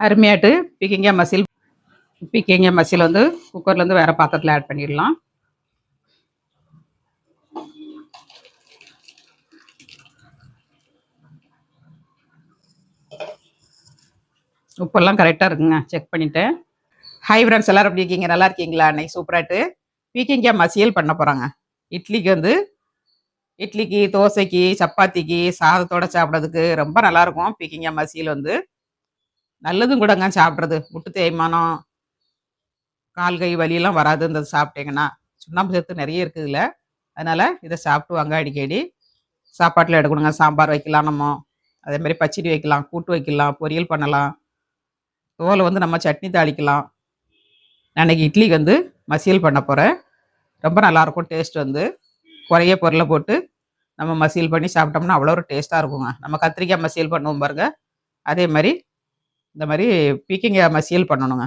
அருமையாட்டு. பீக்கிங்காய் muscle பீக்கிங்காய் muscle வந்து குக்கர்லேருந்து வேறு பாத்திரத்தில் ஆட் பண்ணிடலாம். உப்பெல்லாம் கரெக்டாக இருக்குங்க. செக் பண்ணிட்டேன் ஹை ஃப்ரெண்ட்ஸ் எல்லோரும் எப்படி இருக்கீங்க? நல்லா இருக்கீங்களா? அன்னைக்கு சூப்பராகிட்டு பீக்கிங்காய் மசியல் பண்ண போகிறாங்க இட்லிக்கு வந்து இட்லிக்கு தோசைக்கு சப்பாத்திக்கு சாதத்தோட சாப்பிட்றதுக்கு ரொம்ப நல்லாயிருக்கும் பீக்கிங்காய் மசியல் வந்து. நல்லதும் கூடங்க சாப்பிட்றது. முட்டு தேய்மானம் கால் கை வலியெல்லாம் வராது இந்த சாப்பிட்டீங்கன்னா. சுண்ணாம்பு சத்து நிறைய இருக்குது இதில் அதனால் இதை சாப்பிட்டு வாங்க அடிக்கடி. சாப்பாட்டில் எடுக்கணுங்க. சாம்பார் வைக்கலாம் நம்ம. அதே மாதிரி பச்சடி வைக்கலாம் கூட்டு வைக்கலாம் பொரியல் பண்ணலாம். தோலை வந்து நம்ம சட்னி தாளிக்கலாம். நான் இட்லி வந்து மசியல் பண்ண போகிறேன் ரொம்ப நல்லாயிருக்கும் டேஸ்ட் வந்து. குறைய பொருளை போட்டு நம்ம மசியல் பண்ணி சாப்பிட்டோம்னா அவ்வளோ ஒரு டேஸ்ட்டாக இருக்குங்க. நம்ம கத்திரிக்காய் மசியல் பண்ணுவோம் பாருங்கள் அதே மாதிரி இந்த மாதிரி பீக்கிங்காய் மசியல் பண்ணணுங்க.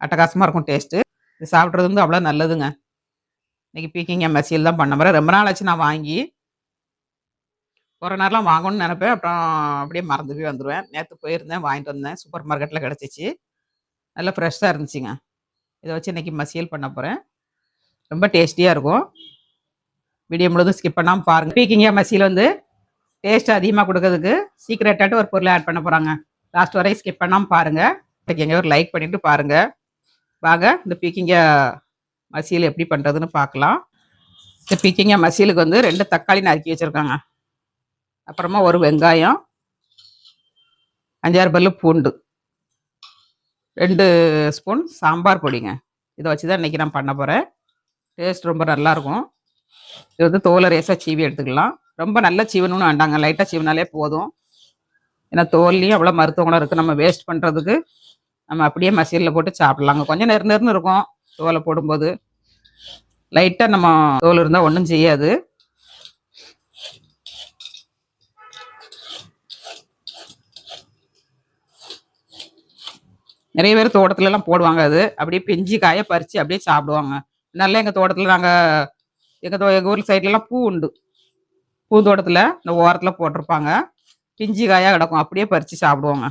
அட்டகாசமாக இருக்கும் டேஸ்ட்டு. இது சாப்பிட்றது வந்து அவ்வளோ நல்லதுங்க. இன்னைக்கு பீக்கிங்காய் மசியல் தான் பண்ண போகிறேன் ரொம்ப நாள் ஆச்சு நான் வாங்கி. ஒரு நேரம்லாம் வாங்கணும்னு நினப்பேன். அப்புறம் அப்படியே மறந்து போய் வந்துடுவேன் நேற்று போயிருந்தேன் வாங்கிட்டு வந்தேன். சூப்பர் மார்க்கெட்டில் கிடச்சிச்சு. நல்லா ஃப்ரெஷ்ஷாக இருந்துச்சுங்க. இதை வச்சு இன்றைக்கி மசியல் பண்ண போகிறேன் ரொம்ப டேஸ்டியாக இருக்கும். வீடியோ முழுதும் ஸ்கிப் பண்ணாமல் பாருங்கள் பீக்கிங்காய் மசியல் வந்து டேஸ்ட் அதிகமாக கொடுக்கறதுக்கு சீக்கிரட்டாட்டு ஒரு பொருளை ஆட் பண்ண போகிறாங்க லாஸ்ட் வரை ஸ்கிப் பண்ணாமல் பாருங்கள் எங்கே ஒரு லைக் பண்ணிட்டு பாருங்கள் வாங்க இந்த பீக்கிங்க மசியல் எப்படி பண்ணுறதுன்னு பார்க்கலாம். இந்த பீக்கிங்க மசியலுக்கு வந்து ரெண்டு தக்காளி நறுக்கி வச்சுருக்காங்க. அப்புறமா ஒரு வெங்காயம் அஞ்சாறு பல்லு பூண்டு ரெண்டு ஸ்பூன் சாம்பார் பொடிங்க. இதை வச்சு தான் இன்றைக்கி நான் பண்ண போகிறேன் டேஸ்ட் ரொம்ப நல்லாயிருக்கும். இது வந்து தோலை ரேஸாக சீவி எடுத்துக்கலாம். ரொம்ப நல்லா சீவணும்னு வேண்டாங்க. லைட்டாக சீவினாலே போதும். ஏன்னா தோல்லையும் அவ்வளோ மருத்துவ குணம் இருக்குது நம்ம வேஸ்ட் பண்ணுறதுக்கு நம்ம அப்படியே மசியலில் போட்டு சாப்பிட்லாங்க கொஞ்சம் நெரு நெருன்னு இருக்கும் தோலை போடும்போது. லைட்டாக நம்ம தோல் இருந்தால் ஒன்றும் செய்யாது. நிறைய பேர் தோட்டத்துலலாம் போடுவாங்க அது. அப்படியே பிஞ்சு காய பறித்து அப்படியே சாப்பிடுவாங்க. நல்லா எங்கள் தோட்டத்தில் நாங்கள் எங்கள் தோ எங்கள் ஊர் சைட்லலாம் பூ உண்டு. பூந்தோட்டத்தில் இந்த ஓரத்தில் போட்டிருப்பாங்க. பிஞ்சு காயாக கிடக்கும். அப்படியே பறித்து சாப்பிடுவோங்க.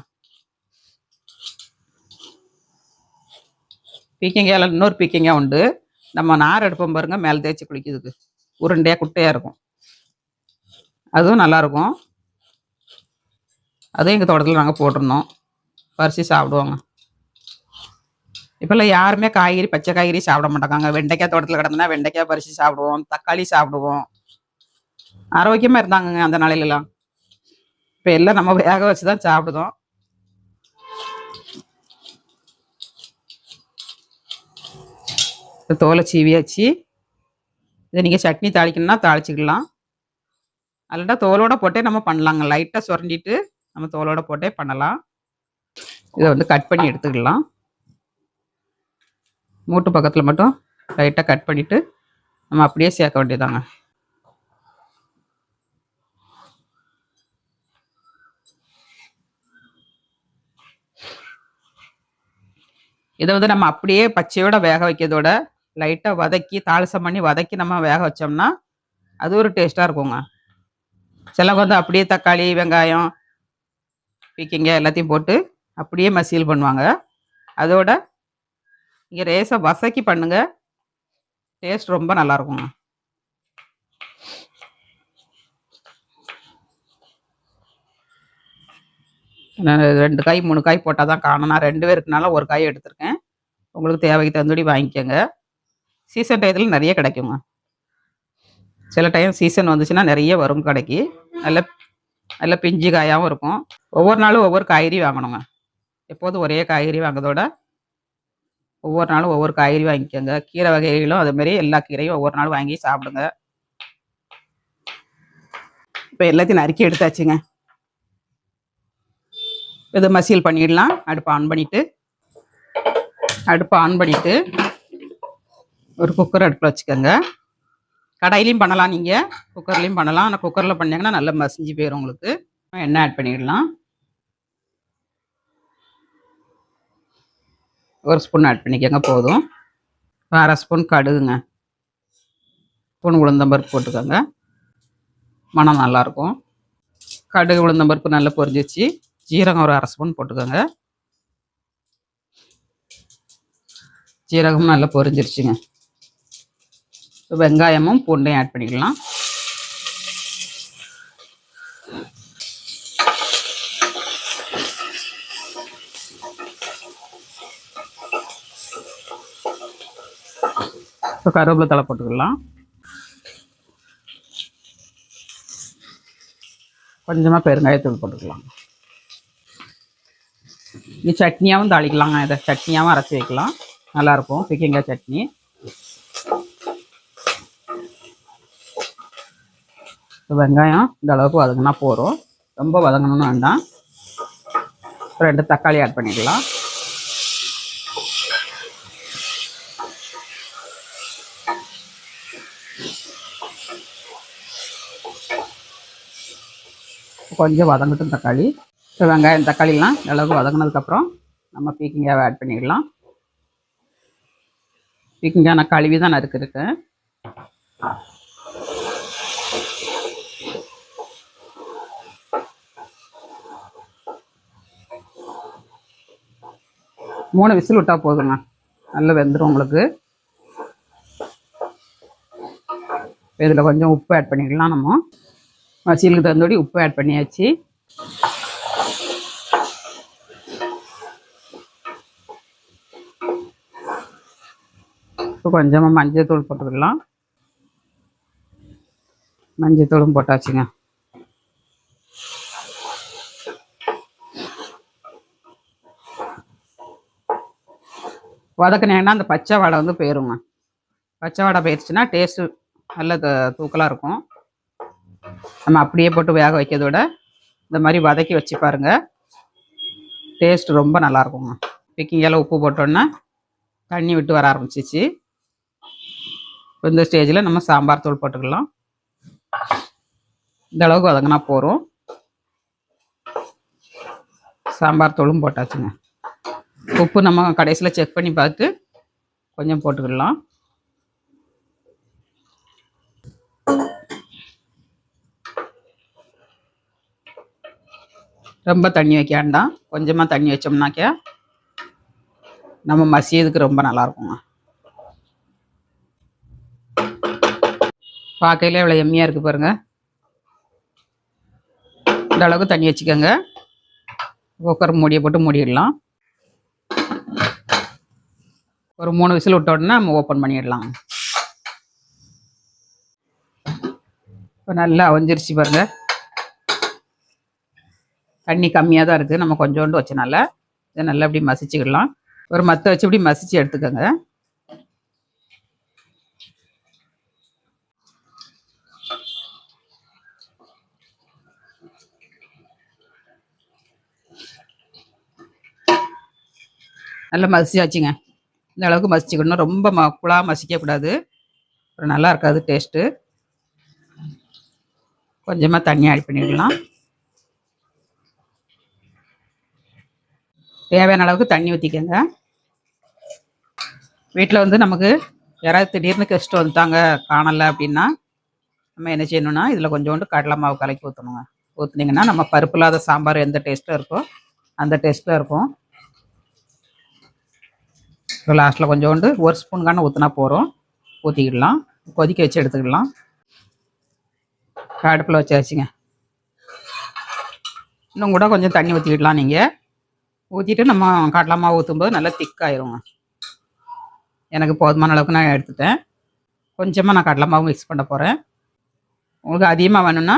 பீக்கங்காயில் இன்னொரு பீக்கங்காய் உண்டு. நம்ம நார் எடுப்போம் பாருங்க மேலே தேய்ச்சி குளிக்கிறதுக்கு உருண்டையாக குட்டையாக இருக்கும். அதுவும் நல்லாயிருக்கும் அதுவும் எங்கள் தோட்டத்தில் நாங்கள் போட்டிருந்தோம். பறித்து சாப்பிடுவோங்க. இப்போல்லாம் யாருமே காய்கறி பச்சை காய்கறி சாப்பிட மாட்டாங்க. வெண்டைக்காய் தோட்டத்தில் கிடந்தனா வெண்டைக்காய் பறித்து சாப்பிடுவோம். தக்காளி சாப்பிடுவோம். ஆரோக்கியமாக இருந்தாங்கங்க அந்த நாளையிலலாம். இப்போ எல்லாம் நம்ம வேக வச்சு தான் சாப்பிடுதோம். இந்த தோலை சீவியாச்சு இதை நீங்கள் சட்னி தாளிக்கணும்னா தாளிச்சிக்கலாம். அல்லட்டா தோலோட போட்டே நம்ம பண்ணலாங்க. லைட்டாக சுரண்டிட்டு நம்ம தோலோட போட்டே பண்ணலாம். இதை வந்து கட் பண்ணி எடுத்துக்கலாம். மூட்டு பக்கத்தில் மட்டும் லைட்டாக கட் பண்ணிவிட்டு நம்ம அப்படியே சேர்க்க வேண்டியதாங்க இதை வந்து நம்ம அப்படியே பச்சையோட வேக வைக்கிறதோட லைட்டாக வதக்கி தாளசம் பண்ணி வதக்கி நம்ம வேக வச்சோம்னா அது ஒரு டேஸ்ட்டாக இருக்குங்க. சிலவங்க வந்து அப்படியே தக்காளி வெங்காயம் பீக்கிங்க எல்லாத்தையும் போட்டு அப்படியே மசியல் பண்ணுவாங்க. அதோட இங்கே ரேஸை வசக்கி பண்ணுங்க. டேஸ்ட் ரொம்ப நல்லா இருக்குங்க. ரெண்டு காய் மூணு காய் போட்டால் தான் காணும். நான் ரெண்டு பேருக்குனால ஒரு காய் எடுத்திருக்கேன். உங்களுக்கு தேவைக்கு தகுந்தபடி வாங்கிக்கோங்க. சீசன் டயத்தில் நிறைய கிடைக்குங்க சில டைம் சீசன் வந்துச்சுன்னா நிறைய வரும் கடைக்கு. நல்ல நல்ல பிஞ்சு காயாகவும் இருக்கும். ஒவ்வொரு நாளும் ஒவ்வொரு காய்கறி வாங்கணுங்க. எப்போதும் ஒரே காய்கறி வாங்குறதோட ஒவ்வொரு நாளும் ஒவ்வொரு காய்கறி வாங்கிக்கோங்க. கீரை வகைகளும் அதுமாரி எல்லா கீரையும் ஒவ்வொரு நாளும் வாங்கி சாப்பிடுங்க. இப்போ எல்லாத்தையும் நறுக்கி எடுத்தாச்சுங்க. இது மசியல் பண்ணிடலாம். அடுப்பு ஆன் பண்ணிவிட்டு அடுப்பை ஆன் பண்ணிட்டு ஒரு குக்கர் அடுப்பில் வச்சுக்கோங்க. கடாயிலையும் பண்ணலாம் நீங்கள் குக்கர்லேயும் பண்ணலாம். ஆனால் குக்கரில் பண்ணிங்கன்னா நல்லா மசிஞ்சு போயிடும் உங்களுக்கு. எண்ணெய் ஆட் பண்ணிடலாம். ஒரு ஸ்பூன் ஆட் பண்ணிக்கோங்க போதும். அரை ஸ்பூன் கடுகுங்க. ஸ்பூன் உளுந்தம்பருப்பு போட்டுக்கோங்க. மனம் நல்லாயிருக்கும் கடுகு உளுந்தம்பருப்பு நல்லா பொரிஞ்சிச்சு ஜீரகம் ஒரு அரை ஸ்பூன் போட்டுக்கோங்க. சீரகமும் நல்லா பொரிஞ்சிருச்சுங்க. வெங்காயமும் பூண்டையும் ஆட் பண்ணிக்கலாம். இப்போ கருவேப்பிலை தலை போட்டுக்கலாம். கொஞ்சமாக பெருங்காயத்தூள் போட்டுக்கலாம். இது சட்னியாகவும் தாளிக்கலாங்க. இதை சட்னியாகவும் அரைச்சி வைக்கலாம். நல்லாயிருக்கும். பிக்கிங்காய் சட்னி. வெங்காயம் இந்த அளவுக்கு வதங்கினா போதும். ரொம்ப வதங்கணும்னு வேண்டாம். ரெண்டு தக்காளி ஆட் பண்ணிக்கலாம் கொஞ்சம் வதங்கட்டும் தக்காளி. இப்போ வெங்காயம் தக்காளிலாம் இந்த அளவுக்கு வதங்கினதுக்கப்புறம் நம்ம பீக்கிங்காவை ஆட் பண்ணிடலாம். இங்கே நான் கழுவி தான் நறுக்கிருக்கேன். மூணு விசில் விட்டால் போதுங்க நல்லா வெந்துடும் உங்களுக்கு. இதில் கொஞ்சம் உப்பு ஆட் பண்ணிக்கலாம் நம்ம. மசியலுக்கு தகுந்தபடி உப்பு ஆட் பண்ணியாச்சு. இப்போ கொஞ்சமாக மஞ்சள் தூள் போட்டுக்கலாம். மஞ்சள் தூளும் போட்டாச்சுங்க. வதக்குனீங்கன்னா அந்த பச்சை வடை வந்து போயிருங்க. பச்சை வடை போயிடுச்சுன்னா டேஸ்ட்டு நல்ல த- தூக்கலாக இருக்கும். நம்ம அப்படியே போட்டு வேக வைக்கிறத விட இந்த மாதிரி வதக்கி வச்சு பாருங்க. டேஸ்ட் ரொம்ப நல்லா இருக்குங்க. பிக்கிங்கெல்லாம் உப்பு போட்டோன்னா தண்ணி விட்டு வர ஆரம்பிச்சிச்சு. இந்த ஸ்டேஜில் நம்ம சாம்பார் தூள் போட்டுக்கலாம். இந்த அளவுக்கு வதங்கினா போகிறோம் சாம்பார் தூளும் போட்டாச்சுங்க. உப்பு நம்ம கடைசியில் செக் பண்ணி பார்த்து கொஞ்சம் போட்டுக்கிடலாம் ரொம்ப தண்ணி வைக்க வேண்டாம். கொஞ்சமாக தண்ணி வச்சோம்னாக்கா நம்ம மசியதுக்கு ரொம்ப நல்லாயிருக்குங்க பார்க்கையில இவ்வளோ எம்மியாக இருக்குது பாருங்கள் இந்த அளவுக்கு தண்ணி வச்சுக்கோங்க. குக்கர் மூடியை போட்டு மூடிடலாம். ஒரு மூணு விசில் விட்ட உடனே நம்ம ஓப்பன் பண்ணிடலாம். இப்போ நல்லா அவஞ்சிருச்சு பாருங்க. தண்ணி கம்மியாக தான் இருக்குது நம்ம கொஞ்சோண்டு வச்சனால இதை நல்லா இப்படி மசிச்சுக்கிடலாம். ஒரு மத்த வச்சு இப்படி மசிச்சு எடுத்துக்கோங்க. நல்லா மசிச்சாச்சுங்க. இந்த அளவுக்கு மசிச்சுக்கணும். ரொம்ப ம குழா மசிக்கக்கூடாது. அப்புறம் நல்லா இருக்காது டேஸ்ட்டு கொஞ்சமாக தண்ணி ஆட் பண்ணிடலாம். தேவையான அளவுக்கு தண்ணி ஊற்றிக்கோங்க வீட்டில் வந்து நமக்கு யாராவது திடீர்னு கெஸ்ட் வந்துட்டாங்க காணலை அப்படின்னா நம்ம என்ன செய்யணும்னா இதில் கொஞ்சோண்டு கடலை மாவு கலக்கி ஊற்றணுங்க ஊற்றுனீங்கன்னா நம்ம பருப்பு இல்லாத சாம்பார் எந்த டேஸ்ட்டாக இருக்கோ அந்த டேஸ்ட்டாக இருக்கும். லாஸ்ட்டில் கொஞ்சோண்டு ஒரு ஸ்பூன் கண்ணை ஊற்றினா போகிறோம் ஊற்றிக்கிடலாம் கொதிக்க வச்சு எடுத்துக்கிடலாம். அடுப்பில் வச்சாச்சுங்க. இன்னும் கூட கொஞ்சம் தண்ணி ஊற்றிக்கிடலாம் நீங்கள் ஊற்றிட்டு நம்ம கடலை மாவு ஊற்றும்போது நல்லா திக்காயிருங்க எனக்கு போதுமான அளவுக்கு நான் எடுத்துட்டேன். கொஞ்சமாக நான் கடலை மிக்ஸ் பண்ண போகிறேன் உங்களுக்கு அதிகமாக வேணும்னா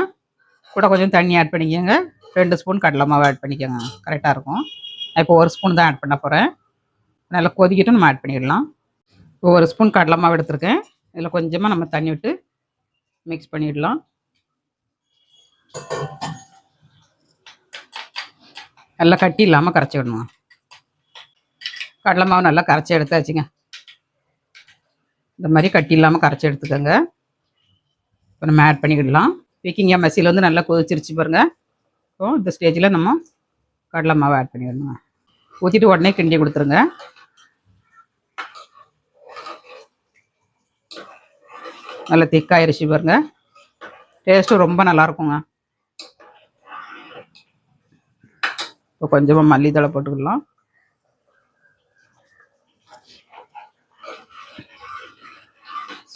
கூட கொஞ்சம் தண்ணி ஆட் பண்ணிக்கோங்க. ரெண்டு ஸ்பூன் கடலை மாவு ஆட் பண்ணிக்கோங்க. கரெக்டாக இருக்கும். நான் இப்போ ஒரு ஸ்பூன் தான் ஆட் பண்ண போகிறேன் நல்லா கொதிக்கிட்டு நம்ம ஆட் பண்ணிடலாம். ஒவ்வொரு ஸ்பூன் கடலை மாவு எடுத்திருக்கேன். இதில் கொஞ்சமாக நம்ம தண்ணி விட்டு மிக்ஸ் பண்ணிடலாம். நல்லா கட்டி இல்லாமல் கரைச்சி விடணும் கடலை மாவு நல்லா கரைச்சி எடுத்தாச்சுங்க. இந்த மாதிரி கட்டி இல்லாமல் கரைச்சி எடுத்துக்கோங்க. இப்போ நம்ம ஆட் பண்ணிக்கிடலாம் பேக்கிங் மசியில் வந்து நல்லா கொதிச்சிருச்சு பாருங்க. இப்போ இந்த ஸ்டேஜில் நம்ம கடலை மாவு ஆட் பண்ணிடணும் ஊற்றிட்டு உடனே கிண்டி கொடுத்துருங்க. நல்லா திக்காயிருச்சு பாருங்க. டேஸ்ட்டும் ரொம்ப நல்லா இருக்குங்க இப்போ கொஞ்சமாக மல்லித்தலை போட்டுக்கலாம்.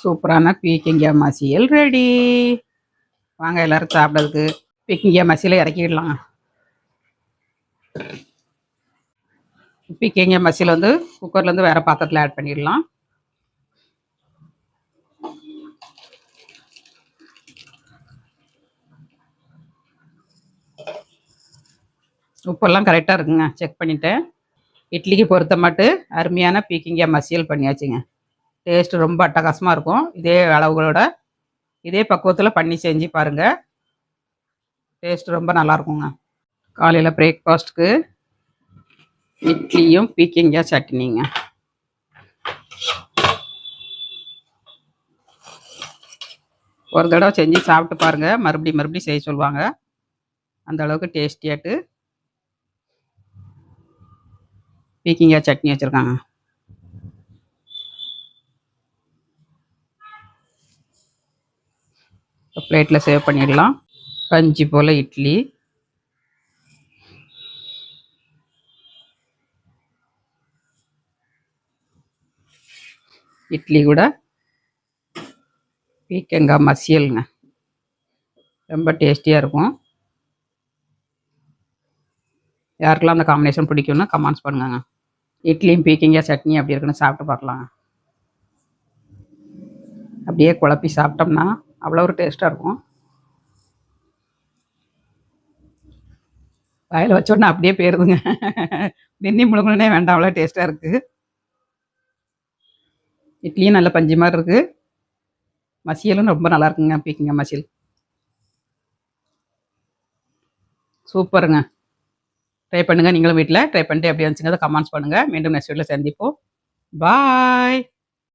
சூப்பரான பீக்கிங்காய் மசியல் ரெடி வாங்க எல்லோரும் சாப்பிட்றதுக்கு பீக்கிங்காய் மசியில் இறக்கிடலாம். பீக்கிங்காய் மசியில் வந்து குக்கர்லேருந்து வேறு பாத்திரத்தில் ஆட் பண்ணிடலாம். உப்பெல்லாம் கரெக்டாக இருக்குங்க. செக் பண்ணிட்டேன் இட்லிக்கு பொறுத்த மட்டும் அருமையான பீக்கிங்காய் மசியல் பண்ணியாச்சுங்க. டேஸ்ட்டு ரொம்ப அட்டகாசமாக இருக்கும். இதே அளவுகளோட இதே பக்குவத்தில் பண்ணி செஞ்சு பாருங்கள் டேஸ்ட் ரொம்ப நல்லாயிருக்குங்க காலையில் பிரேக்ஃபாஸ்ட்டுக்கு இட்லியும் பீக்கிங்காய் சட்னிங்க. ஒரு தடவை செஞ்சு சாப்பிட்டு பாருங்கள் மறுபடியும் மறுபடியும் செய்ய சொல்லுவாங்க. அந்த அளவுக்கு டேஸ்டியாட்டு பீக்கிங்காய் சட்னி வச்சுருக்காங்க. பிளேட்டில் சேவ் பண்ணிடலாம். கஞ்சி போல் இட்லி. இட்லி கூட. பீக்கங்காய் மசியலுங்க. ரொம்ப டேஸ்டியாக இருக்கும். யாருக்கெல்லாம் அந்த காம்பினேஷன் பிடிக்கும்னா கமெண்ட்ஸ் பண்ணுங்க இட்லியும் பீக்கிங்காக சட்னி அப்படி இருக்குன்னு சாப்பிட்டு பார்க்கலாம். அப்படியே குழப்பி சாப்பிட்டோம்னா அவ்வளோ ஒரு டேஸ்ட்டாக இருக்கும். வாயில் வச்சோடனே அப்படியே போயிருதுங்க. வெந்நி முழுங்கணுனே வேண்டாம் அவ்வளோ டேஸ்ட்டாக இருக்குது இட்லியும் நல்ல பஞ்சு மாதிரி இருக்குது மசியலும் ரொம்ப நல்லா இருக்குங்க பீக்கிங்க மசியல். சூப்பருங்க. ட்ரை பண்ணுங்கள் நீங்களும் வீட்டில் ட்ரை பண்ணிட்டு எப்படி வந்துச்சுங்க கமெண்ட்ஸ் பண்ணுங்கள் மீண்டும் நெக்ஸ்ட் வீட்டில் சந்திப்போம். பாய்